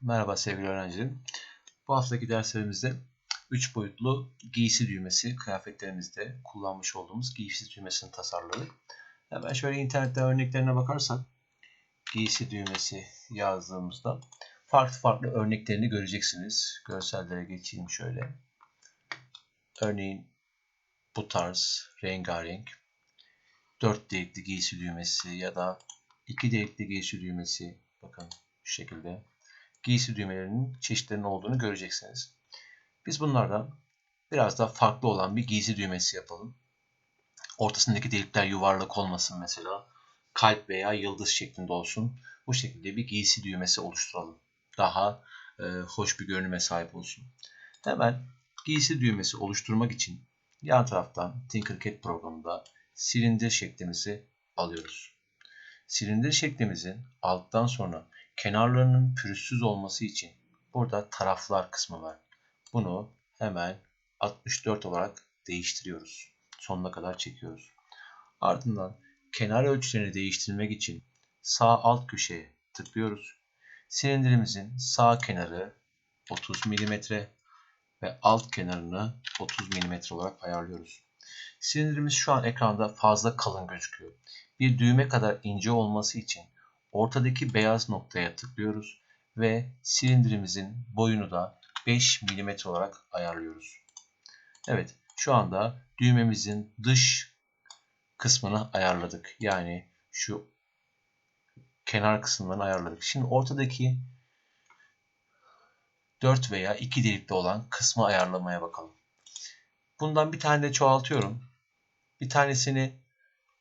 Merhaba sevgili öğrencilerim. Bu haftaki derslerimizde 3 boyutlu giysi düğmesi kıyafetlerimizde kullanmış olduğumuz giysi düğmesini tasarladık. Hemen şöyle internette örneklerine bakarsak giysi düğmesi yazdığımızda farklı farklı örneklerini göreceksiniz. Görsellere geçeyim şöyle. Örneğin bu tarz rengarenk 4 delikli giysi düğmesi ya da 2 delikli giysi düğmesi bakın şu şekilde giysi düğmelerinin çeşitlerinin olduğunu göreceksiniz. Biz bunlardan biraz daha farklı olan bir giysi düğmesi yapalım. Ortasındaki delikler yuvarlak olmasın mesela. Kalp veya yıldız şeklinde olsun. Bu şekilde bir giysi düğmesi oluşturalım. Daha e, hoş bir görünüme sahip olsun. Hemen giysi düğmesi oluşturmak için yan taraftan Tinkercad programında silindir şeklimizi alıyoruz. Silindir şeklimizin alttan sonra kenarlarının pürüzsüz olması için burada taraflar kısmı var. Bunu hemen 64 olarak değiştiriyoruz. Sonuna kadar çekiyoruz. Ardından kenar ölçülerini değiştirmek için sağ alt köşeye tıklıyoruz. Silindirimizin sağ kenarı 30 mm ve alt kenarını 30 mm olarak ayarlıyoruz. Silindirimiz şu an ekranda fazla kalın gözüküyor. Bir düğme kadar ince olması için ortadaki beyaz noktaya tıklıyoruz ve silindirimizin boyunu da 5 mm olarak ayarlıyoruz. Evet şu anda düğmemizin dış kısmını ayarladık. Yani şu kenar kısımlarını ayarladık. Şimdi ortadaki 4 veya 2 delikli olan kısmı ayarlamaya bakalım. Bundan bir tane de çoğaltıyorum. Bir tanesini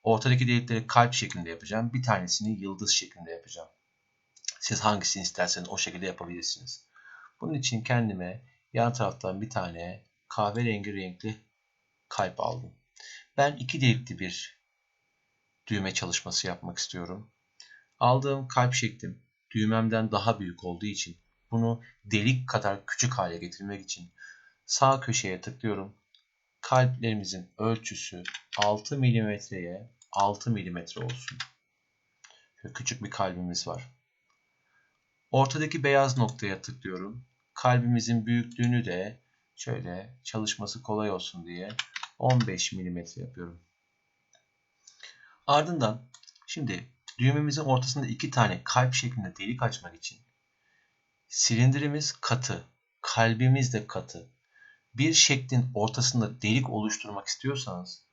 ortadaki delikleri kalp şeklinde yapacağım. Bir tanesini yıldız şeklinde yapacağım. Siz hangisini isterseniz o şekilde yapabilirsiniz. Bunun için kendime yan taraftan bir tane kahverengi renkli kalp aldım. Ben iki delikli bir düğme çalışması yapmak istiyorum. Aldığım kalp şeklim düğmemden daha büyük olduğu için bunu delik kadar küçük hale getirmek için sağ köşeye tıklıyorum. Kalplerimizin ölçüsü 6 milimetreye 6 milimetre olsun. Şöyle küçük bir kalbimiz var. Ortadaki beyaz noktaya tıklıyorum. Kalbimizin büyüklüğünü de şöyle çalışması kolay olsun diye 15 milimetre yapıyorum. Ardından şimdi düğmemizin ortasında iki tane kalp şeklinde delik açmak için silindirimiz katı, kalbimiz de katı. Bir şeklin ortasında delik oluşturmak istiyorsanız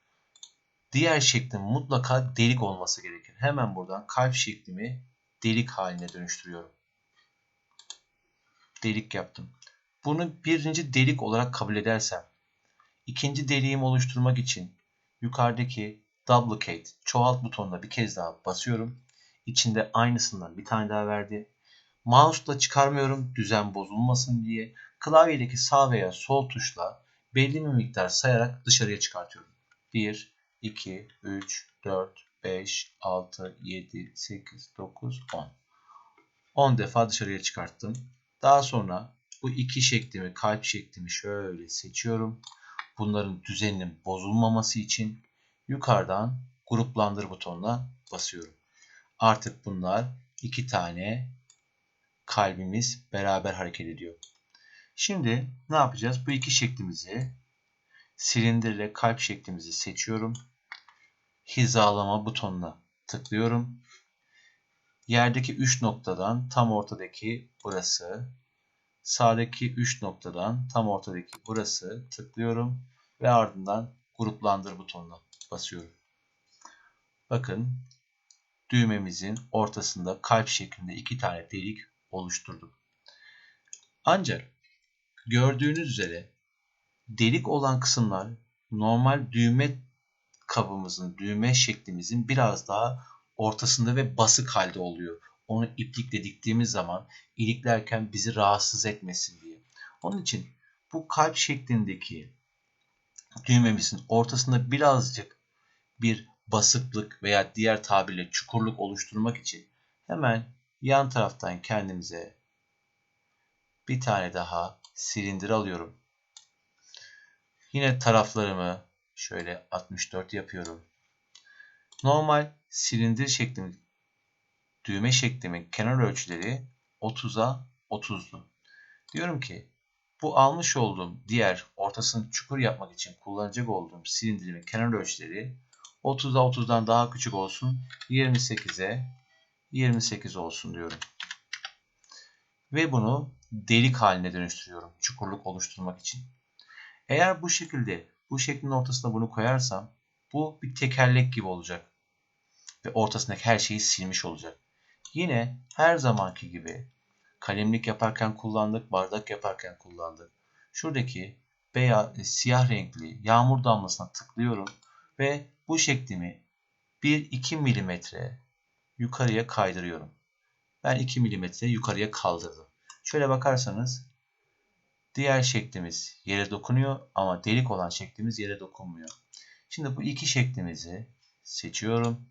diğer şeklin mutlaka delik olması gerekir. Hemen buradan kalp şeklimi delik haline dönüştürüyorum. Delik yaptım. Bunu birinci delik olarak kabul edersem ikinci deliğimi oluşturmak için yukarıdaki duplicate çoğalt butonuna bir kez daha basıyorum. İçinde aynısından bir tane daha verdi. Mouse'la çıkarmıyorum düzen bozulmasın diye. Klavyedeki sağ veya sol tuşla belli bir miktar sayarak dışarıya çıkartıyorum. 1, 2, 3, 4, 5, 6, 7, 8, 9, 10. 10 defa dışarıya çıkarttım. Daha sonra bu iki şeklimi, kalp şeklimi şöyle seçiyorum. Bunların düzeninin bozulmaması için yukarıdan gruplandır butonuna basıyorum. Artık bunlar iki tane kalbimiz beraber hareket ediyor. Şimdi ne yapacağız? Bu iki şeklimizi silindirle kalp şeklimizi seçiyorum. Hizalama butonuna tıklıyorum. Yerdeki 3 noktadan tam ortadaki burası, sağdaki 3 noktadan tam ortadaki burası tıklıyorum ve ardından gruplandır butonuna basıyorum. Bakın düğmemizin ortasında kalp şeklinde iki tane delik oluşturduk. Ancak gördüğünüz üzere delik olan kısımlar normal düğme kabımızın, düğme şeklimizin biraz daha ortasında ve basık halde oluyor. Onu iplikle diktiğimiz zaman iliklerken bizi rahatsız etmesin diye. Onun için bu kalp şeklindeki düğmemizin ortasında birazcık bir basıklık veya diğer tabirle çukurluk oluşturmak için hemen yan taraftan kendimize bir tane daha silindir alıyorum. Yine taraflarımı şöyle 64 yapıyorum. Normal silindir şeklimi düğme şeklimin kenar ölçüleri 30'a 30'du. Diyorum ki bu almış olduğum diğer ortasını çukur yapmak için kullanacak olduğum silindirimin kenar ölçüleri 30'a 30'dan daha küçük olsun. 28'e 28 olsun diyorum. Ve bunu delik haline dönüştürüyorum çukurluk oluşturmak için. Eğer bu şekilde bu şeklin ortasına bunu koyarsam bu bir tekerlek gibi olacak. Ve ortasındaki her şeyi silmiş olacak. Yine her zamanki gibi kalemlik yaparken kullandık, bardak yaparken kullandık. Şuradaki beyaz, siyah renkli yağmur damlasına tıklıyorum ve bu şeklimi 1-2 milimetre yukarıya kaydırıyorum. Ben 2 milimetre yukarıya kaldırdım. Şöyle bakarsanız diğer şeklimiz yere dokunuyor ama delik olan şeklimiz yere dokunmuyor. Şimdi bu iki şeklimizi seçiyorum.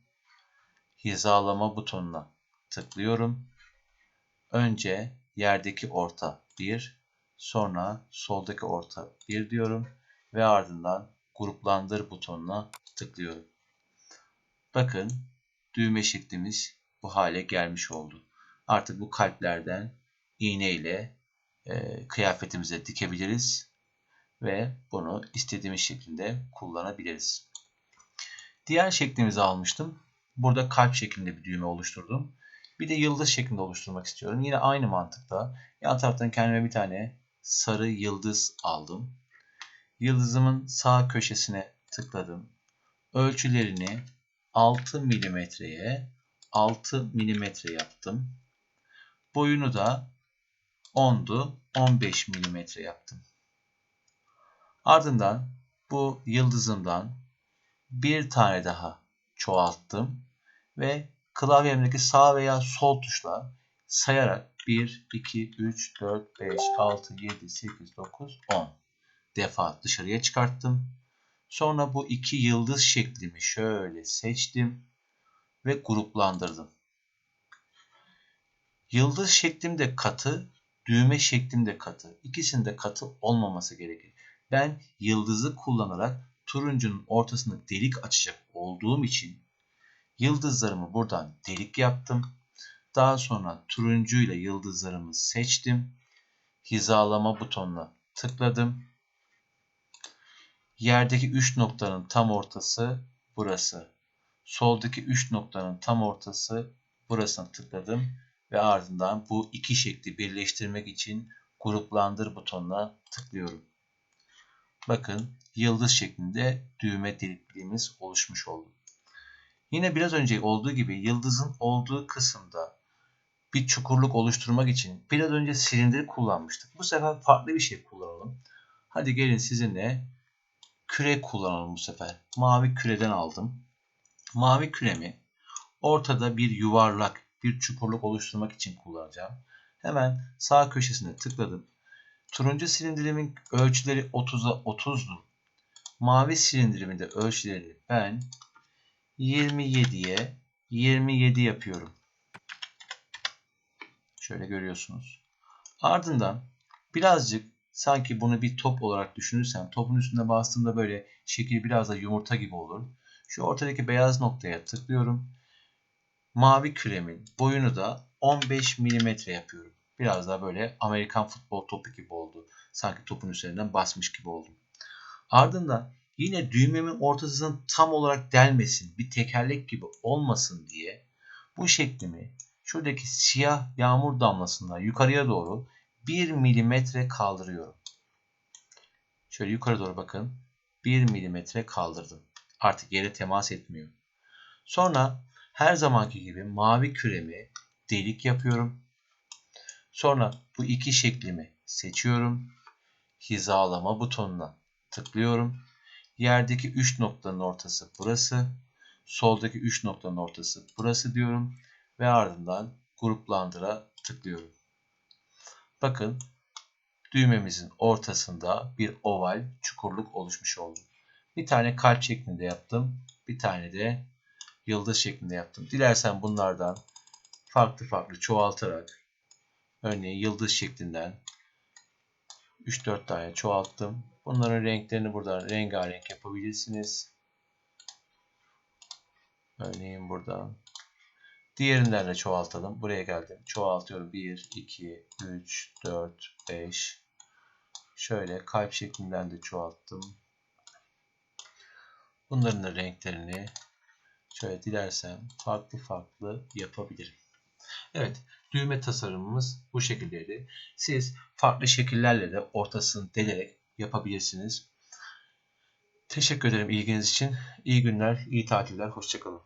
Hizalama butonuna tıklıyorum. Önce yerdeki orta 1, sonra soldaki orta 1 diyorum ve ardından gruplandır butonuna tıklıyorum. Bakın düğme şeklimiz bu hale gelmiş oldu. Artık bu kalplerden iğne ile e, kıyafetimize dikebiliriz ve bunu istediğimiz şeklinde kullanabiliriz. Diğer şeklimizi almıştım. Burada kalp şeklinde bir düğme oluşturdum. Bir de yıldız şeklinde oluşturmak istiyorum. Yine aynı mantıkla yan taraftan kendime bir tane sarı yıldız aldım. Yıldızımın sağ köşesine tıkladım. Ölçülerini 6 milimetreye 6 milimetre yaptım. Boyunu da 10'du 15 milimetre yaptım. Ardından bu yıldızımdan bir tane daha çoğalttım ve klavyemdeki sağ veya sol tuşla sayarak 1, 2, 3, 4, 5, 6, 7, 8, 9, 10 defa dışarıya çıkarttım. Sonra bu iki yıldız şeklimi şöyle seçtim ve gruplandırdım. Yıldız şeklimde katı, düğme şeklimde katı. İkisinde katı olmaması gerekir. Ben yıldızı kullanarak turuncunun ortasında delik açacak olduğum için yıldızlarımı buradan delik yaptım. Daha sonra turuncu ile yıldızlarımı seçtim. Hizalama butonuna tıkladım. Yerdeki 3 noktanın tam ortası burası. Soldaki 3 noktanın tam ortası burasına tıkladım ve ardından bu iki şekli birleştirmek için gruplandır butonuna tıklıyorum. Bakın yıldız şeklinde düğme delikliğimiz oluşmuş oldu. Yine biraz önce olduğu gibi yıldızın olduğu kısımda bir çukurluk oluşturmak için biraz önce silindir kullanmıştık. Bu sefer farklı bir şey kullanalım. Hadi gelin sizinle küre kullanalım bu sefer. Mavi küreden aldım. Mavi küremi ortada bir yuvarlak, bir çukurluk oluşturmak için kullanacağım. Hemen sağ köşesine tıkladım. Turuncu silindirimin ölçüleri 30'a 30'du. Mavi silindirimin de ölçülerini ben 27'ye 27 yapıyorum. Şöyle görüyorsunuz. Ardından birazcık sanki bunu bir top olarak düşünürsem topun üstünde bastığımda böyle şekil biraz da yumurta gibi olur. Şu ortadaki beyaz noktaya tıklıyorum. Mavi küremin boyunu da 15 mm yapıyorum. Biraz daha böyle Amerikan futbol topu gibi oldu. Sanki topun üzerinden basmış gibi oldum. Ardından yine düğmemin ortasının tam olarak delmesin, bir tekerlek gibi olmasın diye bu şeklimi şuradaki siyah yağmur damlasından yukarıya doğru 1 milimetre kaldırıyorum. Şöyle yukarı doğru bakın. 1 milimetre kaldırdım. Artık yere temas etmiyor. Sonra her zamanki gibi mavi küremi delik yapıyorum. Sonra bu iki şeklimi seçiyorum. Hizalama butonuna tıklıyorum. Yerdeki 3 noktanın ortası burası. Soldaki 3 noktanın ortası burası diyorum. Ve ardından gruplandıra tıklıyorum. Bakın düğmemizin ortasında bir oval çukurluk oluşmuş oldu. Bir tane kalp şeklinde yaptım. Bir tane de yıldız şeklinde yaptım. Dilersen bunlardan farklı farklı çoğaltarak örneğin yıldız şeklinden 3-4 tane çoğalttım. Bunların renklerini buradan rengarenk yapabilirsiniz. Örneğin buradan Diğerinden de çoğaltalım. Buraya geldim. Çoğaltıyorum. 1, 2, 3, 4, 5. Şöyle kalp şeklinden de çoğalttım. Bunların da renklerini şöyle dilersem farklı farklı yapabilirim. Evet, düğme tasarımımız bu şekildeydi. Siz farklı şekillerle de ortasını delerek yapabilirsiniz. Teşekkür ederim ilginiz için. İyi günler, iyi tatiller, hoşçakalın.